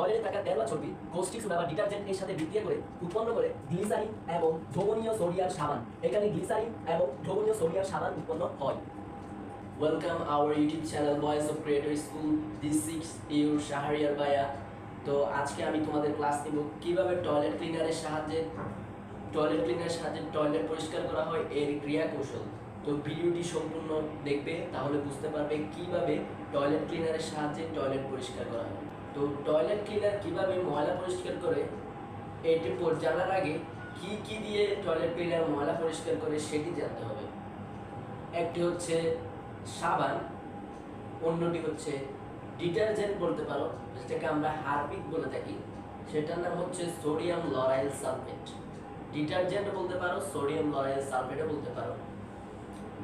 টয়লেটে থাকা তেল চর্বি সোডা বা ডিটারজেন্ট এর সাথে বিক্রিয়া করে উৎপন্ন করে গ্লিসারিন এবং সোডিয়াম সাবান। এখানে গ্লিসারিন এবং সোডিয়াম সাবান উৎপন্ন হয়। Welcome our YouTube channel voice of creator school six your Shahriar বায়া তো আজকে আমি তোমাদের ক্লাস নিব কীভাবে টয়লেট ক্লিনারের সাহায্যে টয়লেট ক্লিনারের সাহায্যে টয়লেট পরিষ্কার করা হয়, এর ক্রিয়া কৌশল তো ভিডিওটি সম্পূর্ণ দেখবে, তাহলে বুঝতে পারবে কীভাবে টয়লেট ক্লিনারের সাহায্যে টয়লেট পরিষ্কার করা হয়। তো টয়লেট ক্লিনার কীভাবে ময়লা পরিষ্কার করে, এটি পর জানার আগে কি কি দিয়ে টয়লেট ক্লিনার ময়লা পরিষ্কার করে সেটি জানতে হবে। একটি হচ্ছে সাবান, অন্যটি হচ্ছে ডিটারজেন্ট বলতে পারো, যেটাকে আমরা হারপিক বলে থাকি। সেটার নাম হচ্ছে সোডিয়াম লরাইল সালফেট। ডিটারজেন্ট বলতে পারো, সোডিয়াম লরাইল সালফেটও বলতে পারো।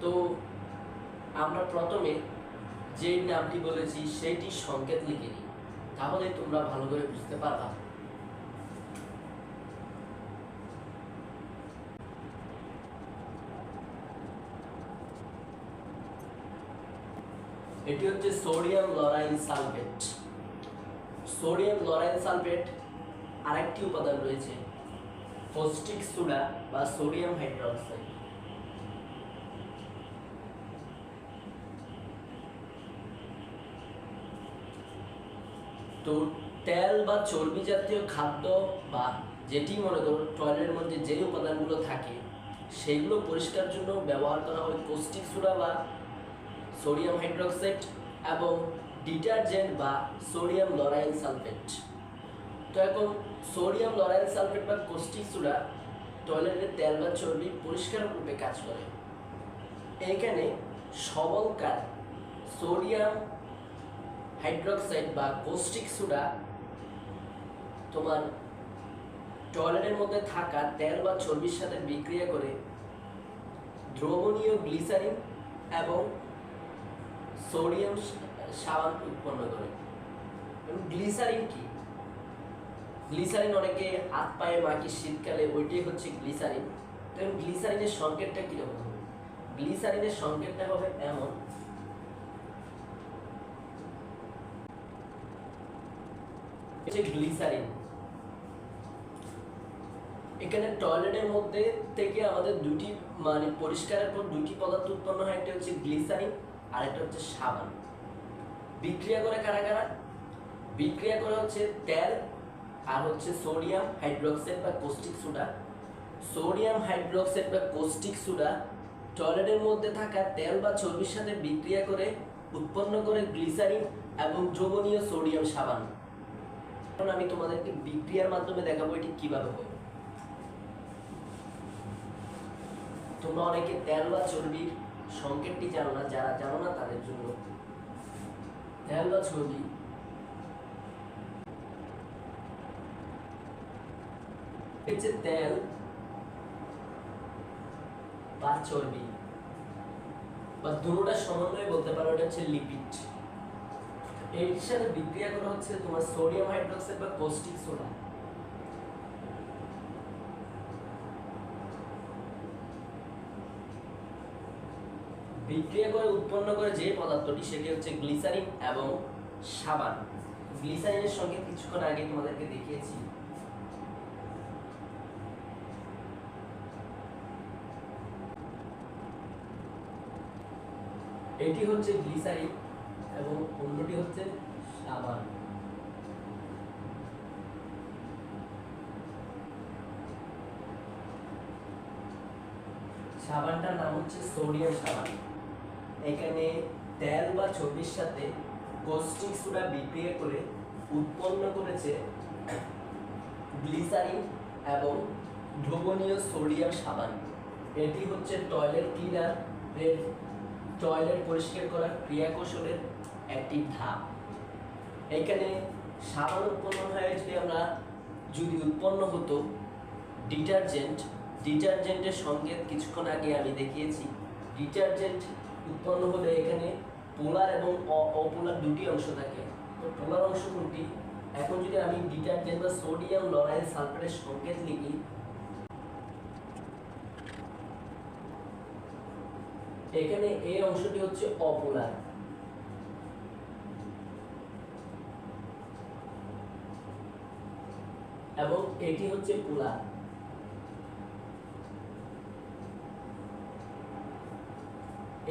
তো আমরা প্রথমে যে নামটি বলেছি, সেইটি সংকেত লিখে নিই। তাহলে তোমরা ভালো করে বুঝতে পারবা। এটি হচ্ছে sodium lauryl sulphate. Sodium lauryl sulphate আরেকটি উপাদান রয়েছে, ফস্টিক সোডা বা সোডিয়াম হাইড্রোক্সাইড। তো তেল বা চর্বি জাতীয় খাদ্য বা যেটি মনে করো টয়লেটের মধ্যে যে উপাদানগুলো থাকে, সেগুলো পরিষ্কার জন্য ব্যবহার করা হয় কস্টিক সোডা বা সোডিয়াম হাইড্রোক্সাইড এবং ডিটারজেন্ট বা সোডিয়াম লরাইল সালফেট তো এখন সোডিয়াম লরাইল সালফেট বা কস্টিক সোডা টয়লেটের তেল বা চর্বি পরিষ্কার রূপে কাজ করে। এখানে সবলকার সোডিয়াম হাইড্রোক্সাইড বা কোস্টিক সোডা তোমার টয়লেটের মধ্যে থাকা তেল বা চর্বির সাথে বিক্রিয়া করে দ্রবণীয় গ্লিসারিন এবং সোডিয়াম সাবান উৎপন্ন করে। এবং গ্লিসারিন কি? গ্লিসারিন অনেকে হাত পায়ে মাখি শীতকালে, ওইটাই হচ্ছে গ্লিসারিন। তো গ্লিসারিনের সংকেতটা কীরকম? হবে গ্লিসারিনের সংকেতটা হবে এমন হচ্ছে গ্লিসারিন। এখানে টয়লেটের মধ্যে থেকে আমাদের দুটি মানে পরিষ্কারের পর দুটি পদার্থ উৎপন্ন হয়, একটা হচ্ছে গ্লিসারিন আর একটা হচ্ছে সাবান। বিক্রিয়া করে কারা কারা? বিক্রিয়া করে হচ্ছে তেল আর হচ্ছে সোডিয়াম হাইড্রোক্সাইড বা কোস্টিক সোডা সোডিয়াম হাইড্রোক্সাইড বা কোস্টিক সোডা টয়লেটের মধ্যে থাকা তেল বা চর্বির সাথে বিক্রিয়া করে উৎপন্ন করে গ্লিসারিন এবং দ্রবণীয় সোডিয়াম সাবান। এখন আমি তোমাদেরকে বিক্রিয়ার মাধ্যমে দেখাবো এটি কীভাবে হয়। তোমরা অনেকে তেল বা চর্বির সংকেতটি জানো না, যারা জানো না তাদের জন্য। তেল বা চর্বি। হচ্ছে তেল বা চর্বি, বা দুটোটার সমন্বয়ে বলতে পারো, এটা হচ্ছে লিপিড এর সাথে বিক্রিয়া করা হচ্ছে তোমার সোডিয়াম হাইড্রোক্সাইড বা কোস্টিক সোডা বিক্রিয়া করে উৎপন্ন করে যে পদার্থটি সেটি হচ্ছে গ্লিসারিন এবং সাবান। গ্লিসারিনের সঙ্গে কিছুক্ষণ আগে তোমাদেরকে দেখিয়েছি। এটি হচ্ছে গ্লিসারিন। এবং অন্যটি হচ্ছে সাবান। সাবানটার নাম হচ্ছে সোডিয়াম সাবান। এখানে তেল বা চর্বির সাথে কস্টিক সোডা বিক্রিয়া করে উৎপন্ন করেছে গ্লিসারিন এবং দ্রবণীয় সোডিয়াম সাবান। এটি হচ্ছে টয়লেট ক্লিনার টয়লেট পরিষ্কার করার ক্রিয়া কৌশলের একটি ধাপ। এখানে সাবান উৎপন্ন হয় যদি আমরা, যদি উৎপন্ন হতো, ডিটারজেন্ট, ডিটারজেন্টের সংকেত কিছুক্ষণ আগে আমি দেখিয়েছি, ডিটারজেন্ট উৎপন্ন হলে এখানে পোলার এবং অপোলার দুটি অংশ থাকে। তো পোলার অংশ কোনটি? এখন যদি আমি ডিটারজেন্ট বা সোডিয়াম লরাইল সালফেটের সংকেত লিখি, এখানে এই অংশটি হচ্ছে অপোলার এবং এটি হচ্ছে পোলার।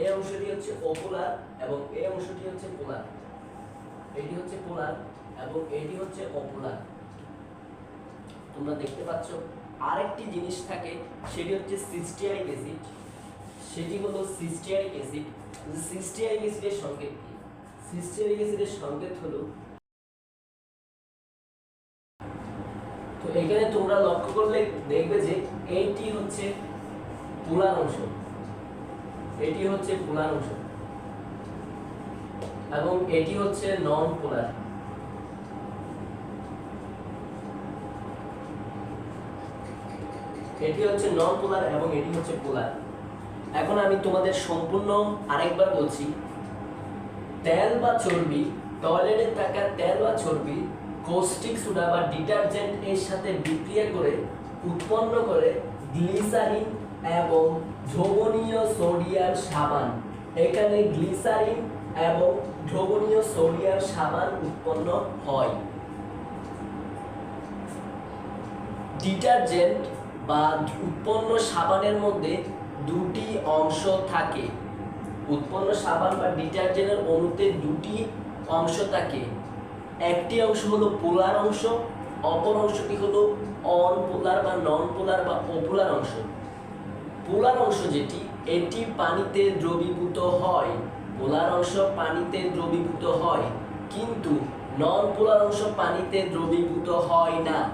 এই অংশটি হচ্ছে অপোলার এবং এই অংশটি হচ্ছে পোলার। এটি হচ্ছে পোলার এবং এটি হচ্ছে অপোলার। তোমরা দেখতে পাচ্ছ, আরেকটি জিনিস থাকে, সেটি হচ্ছে সিস্টিয়ারিক অ্যাসিড। সেটি হলো সিস্টিয়ারিক অ্যাসিড। সিস্টিয়ারিক অ্যাসিডের সংকেত কি? সিস্টিয়ারিক অ্যাসিডের সংকেত হলো তো এখানে তোমরা লক্ষ্য করলে দেখবে যে এইটি হচ্ছে পোলার অংশ। এটি হচ্ছে পোলার অংশ। এবং এটি হচ্ছে নন পোলার এটি হচ্ছে নন পোলার এবং এটি হচ্ছে পোলার এখন আমি তোমাদের সম্পূর্ণ আরেকবার বলছি, তেল বা চর্বি টয়লেটে থাকা তেল বা চর্বি কস্টিক সোডা বা ডিটারজেন্ট এর সাথে বিক্রিয়া করে, উৎপন্ন করে গ্লিসারিন এবং দ্রবণীয় সোডিয়াম সাবান। এখানে গ্লিসারিন এবং দ্রবণীয় সোডিয়াম সাবান উৎপন্ন হয়। ডিটারজেন্ট বা উৎপন্ন সাবানের মধ্যে দুটি অংশ থাকে। উৎপন্ন সাবান বা ডিটারজেন্টের অণুতে দুটি অংশ থাকে। একটি অংশ হলো পোলার অংশ, অপর অংশটি হলো অন পোলার বা নন পোলার বা অপোলার অংশ। পোলার অংশ যেটি, এটি পানিতে দ্রবীভূত হয়। পোলার অংশ পানিতে দ্রবীভূত হয়, কিন্তু নন পোলার অংশ পানিতে দ্রবীভূত হয় না।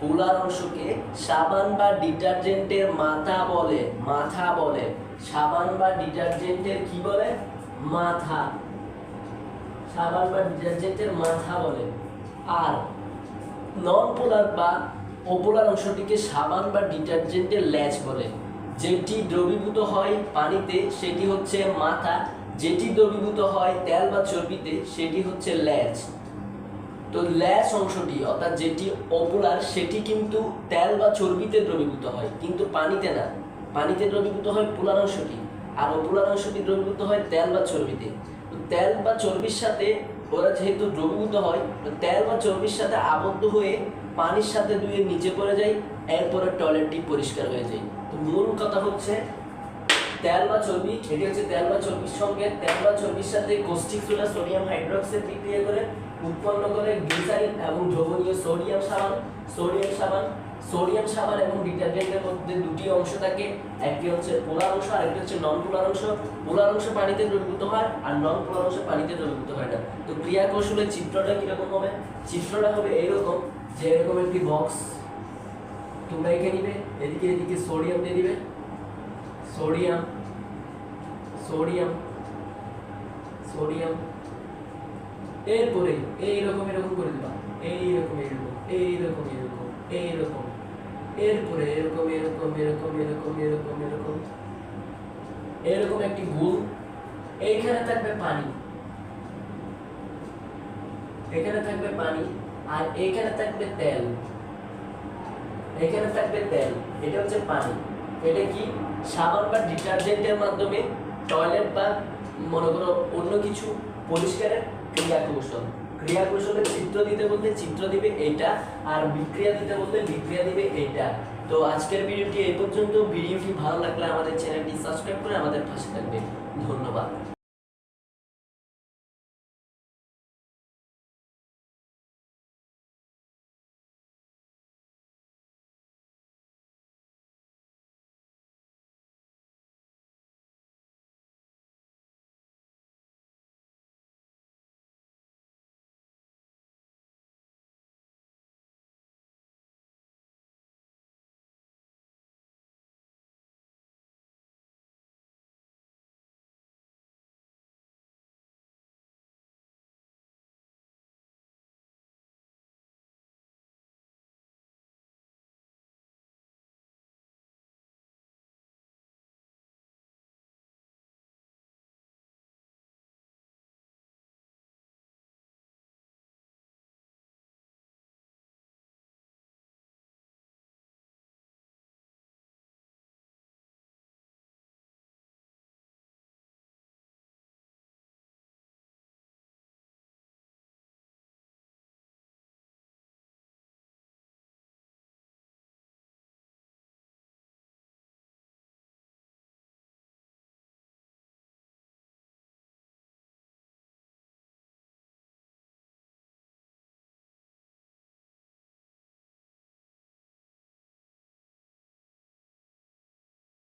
পোলার অংশকে সাবান বা ডিটারজেন্টের মাথা বলে মাথা বলে। সাবান বা ডিটারজেন্টের কি বলে? মাথা। সাবান বা ডিটারজেন্টের মাথা বলে। আর নন পোলার বা অপোলার অংশটিকে সাবান বা ডিটারজেন্টের ল্যাচ বলে। যেটি দ্রবীভূত হয় পানিতে, সেটি হচ্ছে মাথা। যেটি দ্রবীভূত হয় তেল বা চর্বিতে, সেটি হচ্ছে ল্যাচ তো ল্যাচ অংশটি, অর্থাৎ যেটি অপোলার সেটি কিন্তু তেল বা চর্বিতে দ্রবীভূত হয়, কিন্তু পানিতে না। পানিতে দ্রবীভূত হয় পোলার অংশটি, আর অপোলার অংশটি দ্রবীভূত হয় তেল বা চর্বিতে। তেল বা চর্বির সাথে, ওরা যেহেতু দ্রবীভূত হয় তেল বা চর্বির সাথে আবদ্ধ হয়ে পানির সাথে ধুয়ে নিচে পড়ে যায়, এরপরে টয়লেটটি পরিষ্কার হয়ে যায়। তো মূল কথা হচ্ছে, তেল বা চর্বি, এটি হচ্ছে তেল বা চর্বির সঙ্গে, তেল বা চর্বির সাথে গোষ্ঠী সোডা সোডিয়াম হাইড্রোক্সাইড বিক্রিয়া করে উৎপন্ন করে গ্লিসারিন এবং দ্রবণীয় সোডিয়াম সাবান সোডিয়াম সাবান সোডিয়াম সাবান এবং ডিটারজেন্টের মধ্যে দুটি অংশ থাকে। একটি হচ্ছে পোলার অংশ আর একটি হচ্ছে নন পোলার অংশ। পোলার অংশ পানিতে দ্রবীভূত হয় আর নন পোলার অংশ পানিতে দ্রবীভূত হয় না। তো ক্রিয়া কৌশলের চিত্রটা কীরকম হবে? চিত্রটা হবে এইরকম, যে এরকম একটি বক্স তোমরা এঁকে নিবে, এদিকে এদিকে সোডিয়াম দিয়ে দিবে। সোডিয়াম সোডিয়াম সোডিয়াম এরপরে এইরকম এরকম করে দিবা। এইরকম এরকম এইরকম এরকম এইরকম এরপরে এরকম এরকম এরকম এরকম এরকম এরকম। এরকম একটি গুণ। এইখানে থাকবে পানি। এখানে থাকবে পানি আর এইখানে থাকবে তেল। এখানে থাকবে তেল। এটা হচ্ছে পানি। এটা কি? সাবান বা ডিটারজেন্টের মাধ্যমে টয়লেট বা মনে করো অন্য কিছু পরিষ্কারের ক্রিয়া কৌশল। ক্রিয়া কৌশলে চিত্র দিতে বলতে চিত্র দিবে এইটা আর বিক্রিয়া দিতে বলতে বিক্রিয়া দিবে এইটা তো আজকের ভিডিওটি এই পর্যন্ত। ভিডিওটি ভালো লাগলে আমাদের চ্যানেলটি সাবস্ক্রাইব করে আমাদের পাশে থাকবে ধন্যবাদ।